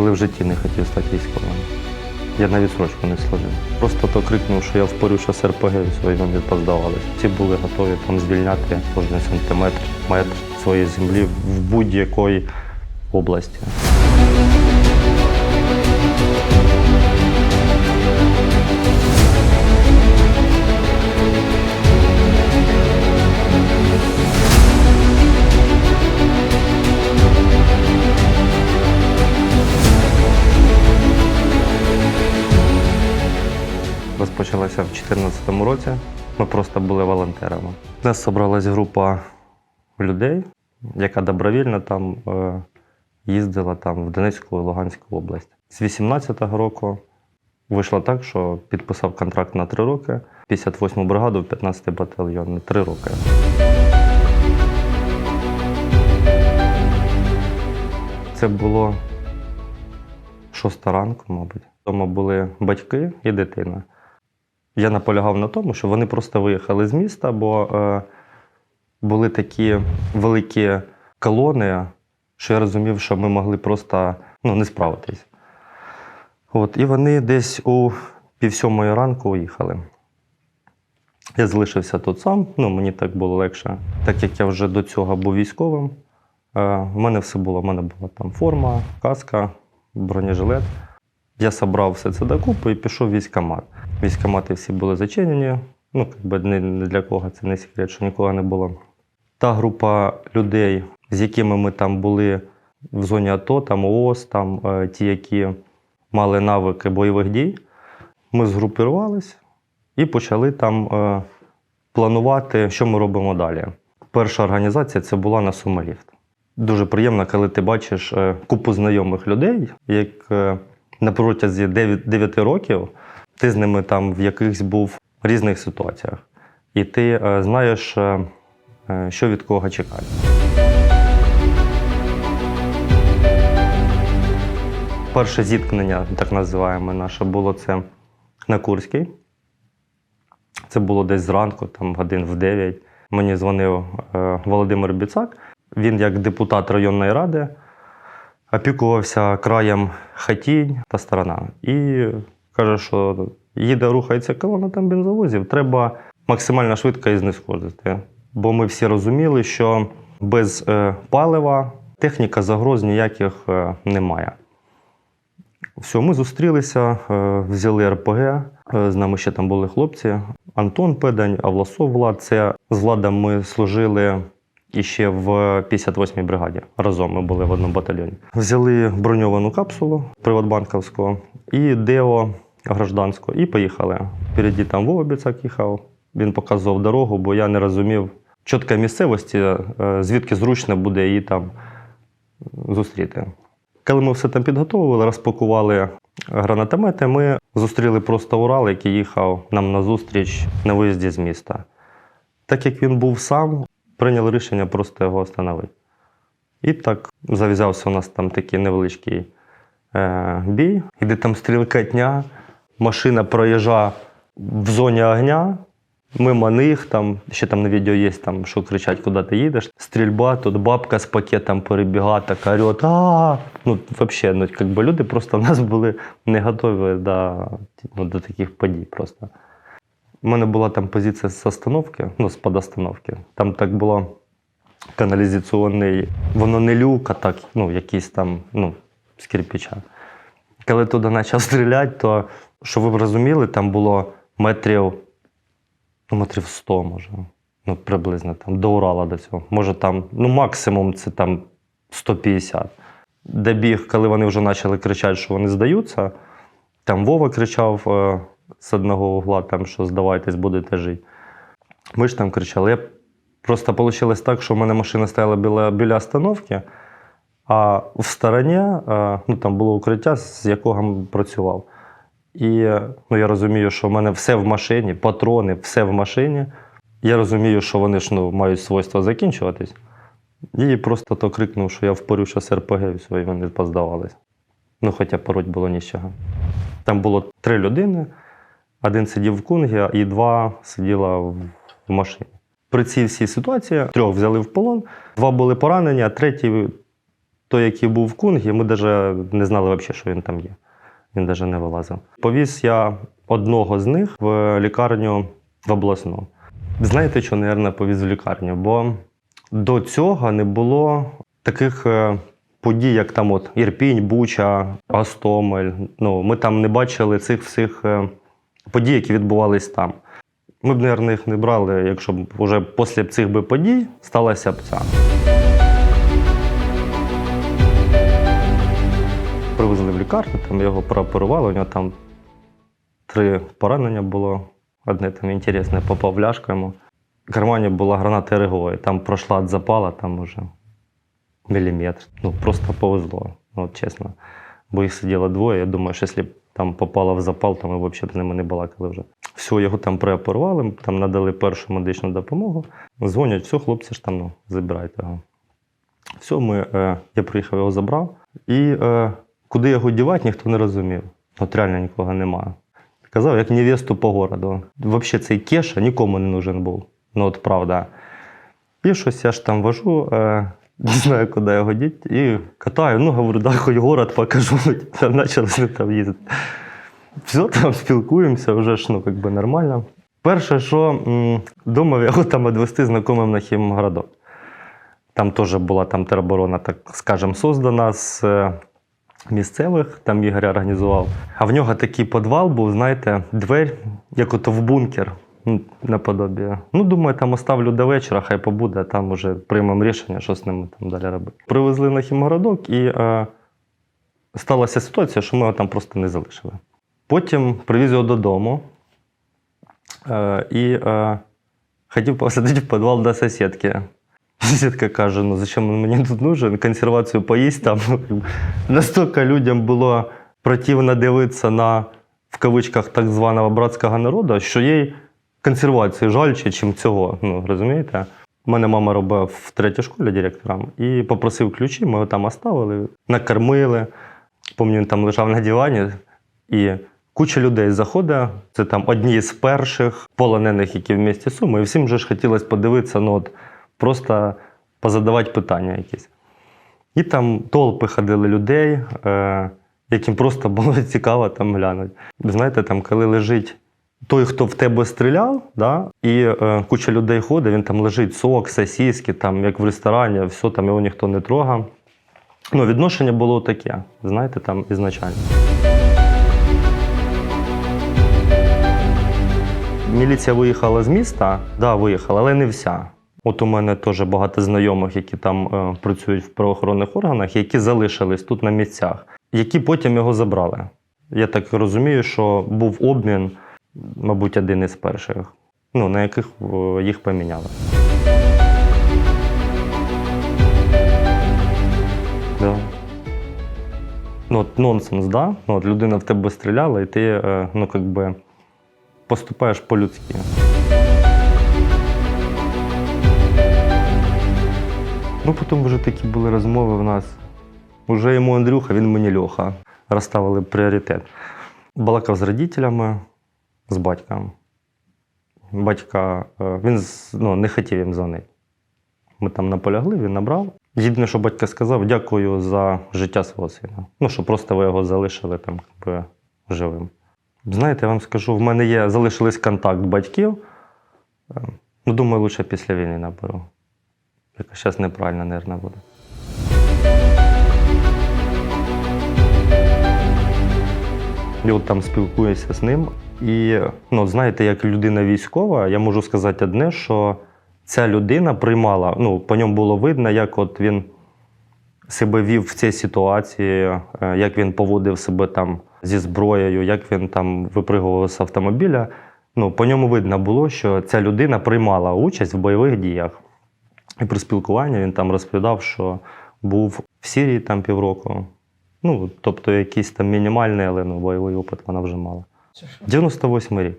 Ніколи в житті не хотів стати військовим. Я на відсрочку не служив. Просто то крикнув, що я впорю з РПГ, своїм вони поздавались. Всі були готові там звільняти кожен сантиметр, метр своєї землі в будь-якої області. 2014 році. Ми просто були волонтерами. У нас зібралась група людей, яка добровільно там е, їздила там в Донецьку і Луганську область. З 18-го року вийшло так, що підписав контракт на три роки, 58-му бригаду, 15-й батальйон на три роки. Це було шоста ранку, мабуть. Дома були батьки і дитина. Я наполягав на тому, що вони просто виїхали з міста, бо е, були такі великі колони, що я розумів, що ми могли просто ну, не справитись. От, і вони десь у півсьомої ранку уїхали. Я залишився тут сам, ну мені так було легше. Так як я вже до цього був військовим, е, в мене все було. У мене була там форма, каска, бронежилет. Я зібрав все це докупи і пішов в військкомат. Військкомати всі були зачинені. Ну, якби не, для кого це не секрет, що нікого не було. Та група людей, з якими ми там були в зоні АТО, там ООС, там е, ті, які мали навики бойових дій, ми згрупувалися і почали там е, планувати, що ми робимо далі. Перша організація це була на Сумаліфт. Дуже приємно, коли ти бачиш е, купу знайомих людей, як на протязі 9, 9 років ти з ними там в якихось був різних ситуаціях. І ти е, знаєш, е, е, що від кого чекати. Перше зіткнення, так називаємо наше, було це на Курській. Це було десь зранку, там годин в 9. Мені дзвонив Володимир Біцак. Він, як депутат районної ради, опікувався краєм хатінь та сторона. І каже, що їде, рухається колона там бензовозів, треба максимально швидко і знешкодити. Бо ми всі розуміли, що без е, палива техніка загроз ніяких е, немає. Все, ми зустрілися, е, взяли РПГ. З нами ще там були хлопці. Антон Педань, Авласов Влад. Це з Владом ми служили іще в 58-й бригаді. Разом ми були в одному батальйоні. Взяли броньовану капсулу Приватбанковську і Део гражданську, і поїхали. Впереді там Вова їхав. Він показував дорогу, бо я не розумів чітко місцевості, е, звідки зручно буде її там зустріти. Коли ми все там підготовили, розпакували гранатомети, ми зустріли просто Урал, який їхав нам на зустріч на виїзді з міста. Так як він був сам, прийняли рішення просто його встановити. І так зав'язався у нас там такий невеличкий е, бій. Іде там стрілкатня, машина проїжджає в зоні огня. Мимо них, там, ще там на відео є, там, що кричать, куди ти їдеш. Стрільба, тут бабка з пакетом перебігає, так орет. а Ну, взагалі, ну, как люди просто в нас були не готові до, ну, до таких подій. просто. У мене була там позиція з остановки, ну, з подостановки. Там так було каналізаційний, воно не люк, а так, ну, якийсь там, ну, з кирпича. Коли туди почав стріляти, то, щоб ви б розуміли, там було метрів, ну, метрів 100, може. Ну, приблизно там, до Урала до цього. Може там, ну, максимум це там 150. Добіг, коли вони вже почали кричати, що вони здаються. Там Вова кричав е, з одного угла, там, що здавайтесь, будете жити. Ми ж там кричали. Я просто вийшло так, що в мене машина стояла біля, біля остановки, а в стороні е, ну, там було укриття, з якого працював. І ну, я розумію, що в мене все в машині, патрони, все в машині. Я розумію, що вони ж ну, мають свойство закінчуватись. І просто то крикнув, що я впорю зараз РПГ, і і вони поздавались. Ну, хоча пороть було нічого. Там було три людини: один сидів в кунгі, і два сиділа в в машині. При цій всій ситуації трьох взяли в полон, два були поранені, а третій той, який був в Кунгі, ми навіть не знали взагалі, що він там є. Він навіть не вилазив. Повіз я одного з них в лікарню в обласну. Знаєте, що, мабуть, повіз в лікарню? Бо до цього не було таких е, подій, як там от Ірпінь, Буча, Гостомель. Ну, ми там не бачили цих всіх е, подій, які відбувались там. Ми б, мабуть, їх не брали, якщо б вже після цих би подій сталася б ця. Привезли в лікарню, там його прооперували, у нього там три поранення було. Одне там інтересне, попав в ляшку йому. В кармані була граната РГО, і там пройшла запала, там уже міліметр. Ну, просто повезло, от чесно. Бо їх сиділо двоє. Я думаю, що якщо б там попало в запал, то ми взагалі б з ними не балакали вже. Все, його там прооперували, там надали першу медичну допомогу. Дзвонять, все, хлопці ж там, ну, забирайте його. Все, ми, е, я приїхав, його забрав. І е, куди його дівати, ніхто не розумів. От реально нікого немає. Казав, як невесту по городу. Взагалі цей кеша нікому не нужен був. Ну, от правда. І щось я ж там вожу, е, не знаю, куди його діти, і катаю. Ну, говорю, да, хоч город покажу. Там почали там їздити. Все, там спілкуємося, вже ж ну, как би нормально. Перше, що м, думав його там відвести знайомим на хімгородок. Там теж була там тероборона, так скажемо, создана з е, місцевих, там Ігор організував. А в нього такий підвал був, знаєте, двері, як ото в бункер. Наподобі. Ну, думаю, там оставлю до вечора, хай побуде, а там вже приймемо рішення, що з ними там далі робити. Привезли на хімгородок і е, сталася ситуація, що ми його там просто не залишили. Потім привіз його додому е, і е, хотів посадити в підвал до сусідки. Сусідка каже: ну зачем він мені тут нужен? Консервацію поїсть там. Настільки людям було противно дивитися на в кавичках так званого братського народу, що їй консервації жальче, чим цього. Ну, розумієте? У мене мама робила в третій школі директором і попросив ключі, ми його там оставили, накормили. Пам'ятаю, він там лежав на дивані, і куча людей заходить. Це там одні з перших полонених, які в місті Суми. І всім же ж хотілося подивитися, ну от просто позадавати питання якісь. І там толпи ходили людей, е, яким просто було цікаво там глянути. Знаєте, там, коли лежить той, хто в тебе стріляв, да, і е, куча людей ходить, він там лежить сок, сосиски, там, як в ресторані, все, там його ніхто не трогав. Ну, відношення було таке, знаєте, там ізначально. Міліція виїхала з міста, да, виїхала, але не вся. От у мене теж багато знайомих, які там е, працюють в правоохоронних органах, які залишились тут на місцях, які потім його забрали. Я так розумію, що був обмін, мабуть, один із перших, ну, на яких е, їх поміняли. Да. Ну, от нонсенс, да? Ну, от людина в тебе стріляла, і ти, е, ну, как би, поступаєш по-людськи. Ну, потім вже такі були розмови в нас. Уже йому Андрюха, він мені Льоха. Розставили пріоритет. Балакав з родителями, з батьком. Батька, е, він ну, не хотів їм дзвонити. Ми там наполягли, він набрав. Єдине, що батько сказав, дякую за життя свого сина. Ну, що просто ви його залишили там якби, живим. Знаєте, я вам скажу, в мене є, залишились контакт батьків. Е, Ну, думаю, лише після війни наберу. Якось зараз неправильно, мабуть, буде. Я от там спілкуюся з ним. І ну, знаєте, як людина військова, я можу сказати одне, що ця людина приймала, ну, по ньому було видно, як от він себе вів в цій ситуації, е, як він поводив себе там зі зброєю, як він там випригував з автомобіля. Ну, по ньому видно було, що ця людина приймала участь в бойових діях. І при спілкуванні він там розповідав, що був в Сирії там півроку. Ну, тобто якийсь там мінімальний, але ну, бойовий опит вона вже мала. 98 рік.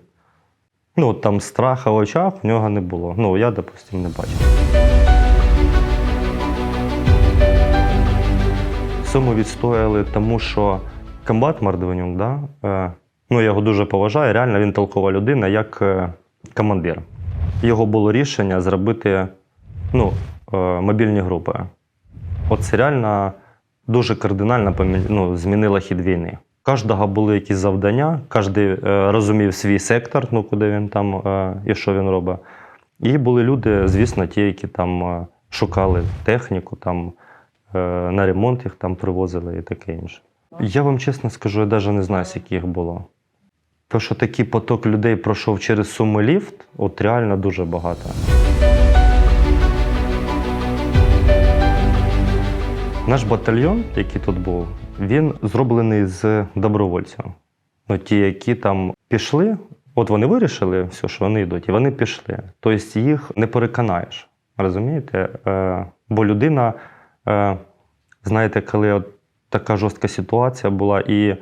Ну, от там страха в очах в нього не було. Ну, я, допустим, не бачив. Все ми відстояли, тому що комбат Мардванюк, да, е, ну, я його дуже поважаю. Реально він толкова людина як е, командир. Його було рішення зробити ну, е, мобільні групи. От це реально дуже кардинально ну, змінила хід війни. Кожного були якісь завдання, кожен розумів свій сектор, ну куди він там е, і що він робить. І були люди, звісно, ті, які там е, шукали техніку, там на ремонт їх там привозили і таке інше. Я вам чесно скажу, я навіть не знаю, скільки їх було. То, що такий поток людей пройшов через Суми ліфт, от реально дуже багато. Наш батальйон, який тут був, він зроблений з добровольців. Ну, ті, які там пішли, от вони вирішили, все, що вони йдуть, і вони пішли. Тобто їх не переконаєш. Розумієте? Е, бо людина, е, знаєте, коли от така жорстка ситуація була, і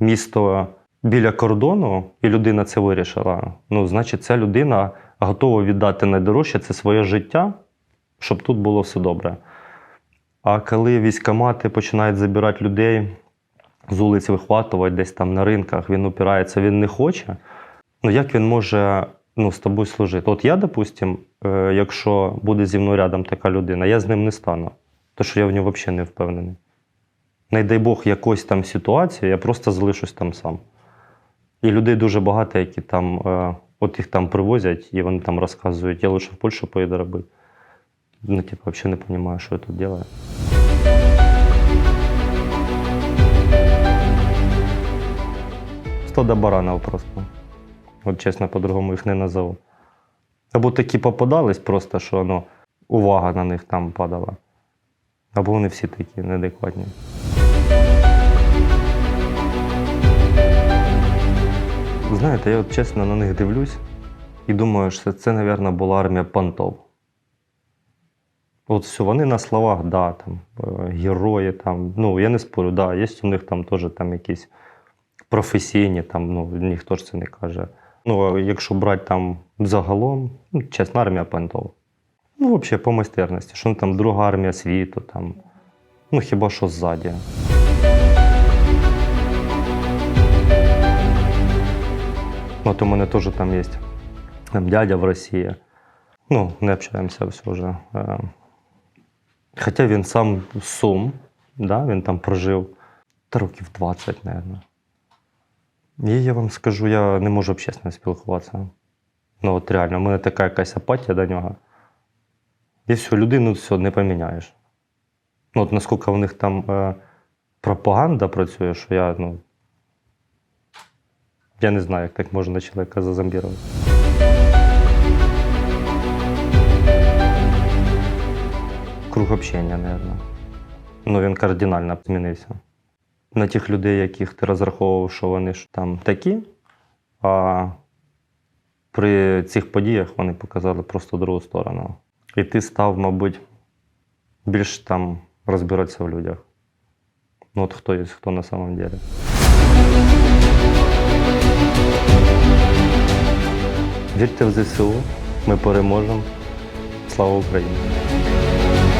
місто біля кордону, і людина це вирішила, ну, значить, ця людина готова віддати найдорожче це своє життя, щоб тут було все добре. А коли військомати починають забирати людей з вулиць вихватувати десь там на ринках, він упирається, він не хоче. Ну як він може ну, з тобою служити? От я, допустим, е, якщо буде зі мною рядом така людина, я з ним не стану, тому що я в нього взагалі не впевнений. Не дай Бог якоїсь там ситуації, я просто залишусь там сам. І людей дуже багато, які там, е, от їх там привозять, і вони там розказують, я лише в Польщу поїду робити. Ну, типу, взагалі не розумію, що я тут делаю. Стадо баранов просто. От чесно, по-другому їх не назову. Або такі попадались просто, що ну, увага на них там падала. Або вони всі такі неадекватні. Знаєте, я от чесно на них дивлюсь і думаю, що це, мабуть, була армія понтов. От все, вони на словах, да, там, е, герої, там, ну, я не спорю, да, є у них там теж там якісь професійні, там, ну, ніхто ж це не каже. Ну, якщо брати там загалом, ну, чесна армія понтов. Ну, взагалі, по майстерності, що там друга армія світу, там, ну, хіба що ззаді. От у мене теж там є там, дядя в Росії. Ну, не общаємося все вже. Хоча він сам Сум, да, він там прожив та років 20, мабуть. І я вам скажу, я не можу взагалі спілкуватися. Ну, от реально, у мене така якась апатія до нього. І все, людину все не поміняєш. Ну, от наскільки в них там е, пропаганда працює, що я, ну. Я не знаю, як так можна чоловіка зазомбірувати. Круг общення, мабуть. Ну, він кардинально змінився. На тих людей, яких ти розраховував, що вони ж там такі, а при цих подіях вони показали просто другу сторону. І ти став, мабуть, більш там розбиратися в людях. Ну, от хто є, хто на самом деле. Вірте в ЗСУ, ми переможемо. Слава Україні!